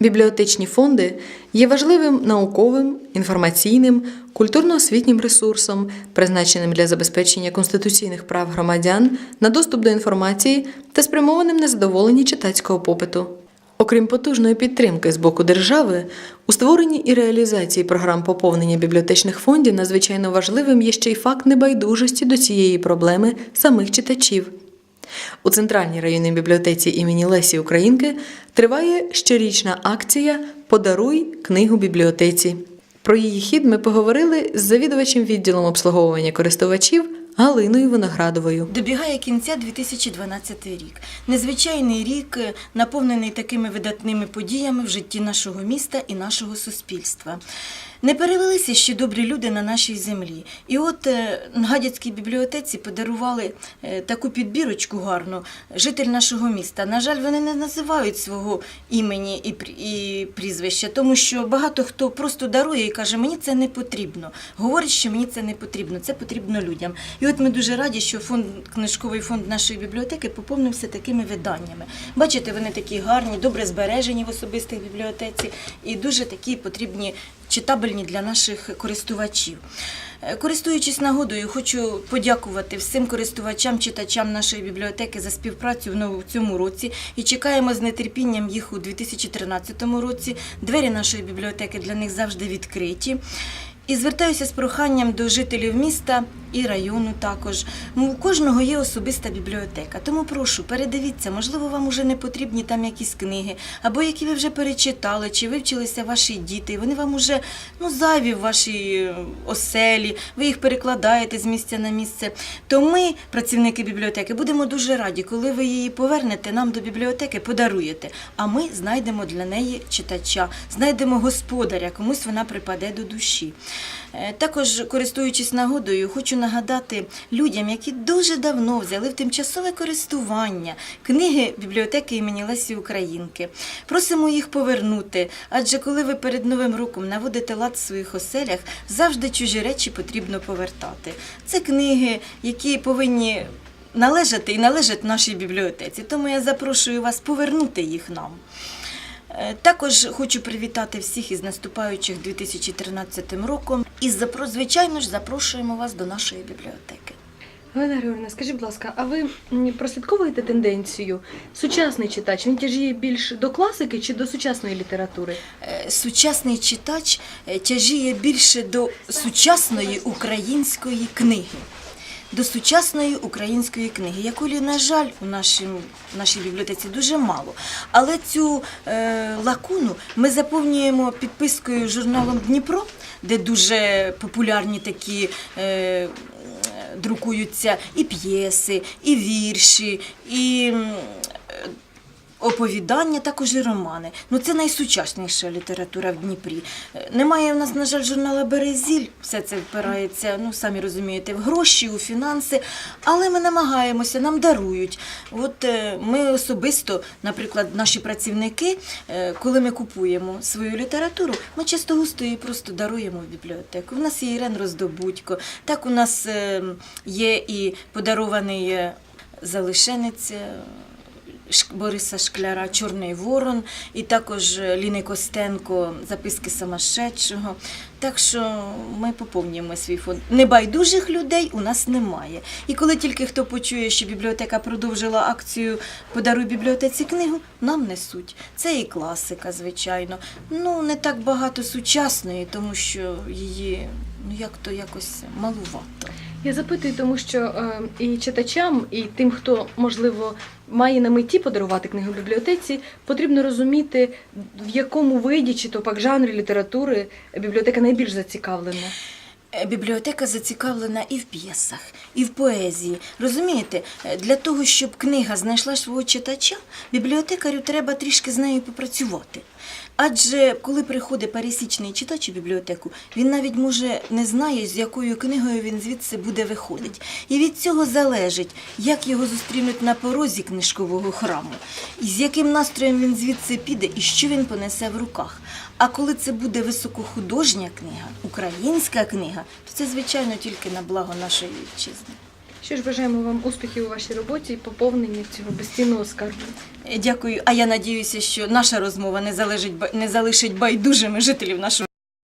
Бібліотечні фонди є важливим науковим, інформаційним, культурно-освітнім ресурсом, призначеним для забезпечення конституційних прав громадян на доступ до інформації та спрямованим на задоволення читацького попиту. Окрім потужної підтримки з боку держави, у створенні і реалізації програм поповнення бібліотечних фондів надзвичайно важливим є ще й факт небайдужості до цієї проблеми самих читачів. У центральній районній бібліотеці імені Лесі Українки триває щорічна акція Подаруй книгу бібліотеці. Про її хід ми поговорили з завідувачем відділом обслуговування користувачів Галиною Виноградовою. Добігає кінця 2012 рік. Незвичайний рік, е, наповнений такими видатними подіями в житті нашого міста і нашого суспільства. Не перевелися ще добрі люди на нашій землі. І от е, Гадяцькій бібліотеці подарували е, таку підбірочку гарну житель нашого міста. На жаль, вони не називають свого імені і, прі- і прізвища, тому що багато хто просто дарує і каже, мені це не потрібно. Говорить, що мені це не потрібно, це потрібно людям. І от ми дуже раді, що фонд, книжковий фонд нашої бібліотеки поповнився такими виданнями. Бачите, вони такі гарні, добре збережені в особистих бібліотеці і дуже такі потрібні, читабельні для наших користувачів. Е, Користуючись нагодою, хочу подякувати всім користувачам, читачам нашої бібліотеки за співпрацю в цьому році і чекаємо з нетерпінням їх у 2013 році. Двері нашої бібліотеки для них завжди відкриті. І звертаюся з проханням до жителів міста і району також. У кожного є особиста бібліотека. Тому прошу, передивіться, можливо, вам уже не потрібні там якісь книги, або які ви вже перечитали, чи вивчилися ваші діти. Вони вам уже ну, зайві в вашій е, оселі, ви їх перекладаєте з місця на місце. То ми, працівники бібліотеки, будемо дуже раді, коли ви її повернете нам до бібліотеки, подаруєте. А ми знайдемо для неї читача, знайдемо господаря, комусь вона припаде до душі. Е, Також, користуючись нагодою, хочу нагадати людям, які дуже давно взяли в тимчасове користування книги бібліотеки імені Лесі Українки. Просимо їх повернути, адже коли ви перед Новим роком наводите лад в своїх оселях, завжди чужі речі потрібно повертати. Це книги, які повинні належати і належать нашій бібліотеці. Тому я запрошую вас повернути їх нам. Е, Також хочу привітати всіх із наступаючим 2013 роком. І звичайно ж запрошуємо вас до нашої бібліотеки. Галина Григорівна, скажіть, будь ласка, а ви прослідковуєте тенденцію? Сучасний читач він тяжіє більш до класики чи до сучасної літератури? Е, Сучасний читач е, тяжіє більше до сучасної української книги. До сучасної української книги, якої, на жаль, у нашім, нашій бібліотеці дуже мало. Але цю е, лакуну ми заповнюємо підпискою журналом Дніпро, де дуже популярні такі. Е, друкуються і п'єси, і вірші, і оповідання, також і романи. Ну це найсучасніша література в Дніпрі. Е, Немає в нас, на жаль, журнала Березіль. Все це впирається, ну самі розумієте, в гроші, у фінанси. Але ми намагаємося, нам дарують. От е, ми особисто, наприклад, наші працівники, е, коли ми купуємо свою літературу, ми часто густо її просто даруємо в бібліотеку. У нас є Ірен Роздобудько, так у нас е, є і подарований залишенець. Бориса Шкляра Чорний Ворон і також е, Ліни Костенко Записки самошедшого. Так що ми поповнюємо свій фонд. Небайдужих людей у нас немає. І коли тільки хто почує, що бібліотека продовжила акцію Подаруй бібліотеці книгу, нам несуть. Це і класика, звичайно. Ну не так багато сучасної, тому що її ну як то якось малувато. Я запитую, тому що е, і читачам, і тим, хто можливо має на меті подарувати книгу бібліотеці, потрібно розуміти, в якому виді чи то пак жанрі літератури бібліотека найбільш зацікавлена. Е, Бібліотека зацікавлена і в п'єсах, і в поезії. Розумієте, Е, для того, щоб книга знайшла свого читача, бібліотекарю треба трішки з нею попрацювати. Адже коли приходить пересічний читач у бібліотеку, він навіть може не знає, з якою книгою він звідси буде виходить. І від цього залежить, як його зустрінуть на порозі книжкового храму, і з яким настроєм він звідси піде і що він понесе в руках. А коли це буде високохудожня книга, українська книга, то це, звичайно, тільки на благо нашої вітчизни. Що ж бажаємо вам успіхів у вашій роботі і поповнення цього безцінного скарбу. Е, Дякую. А я надіюся, що наша розмова не залежить не залишить байдужими жителів нашого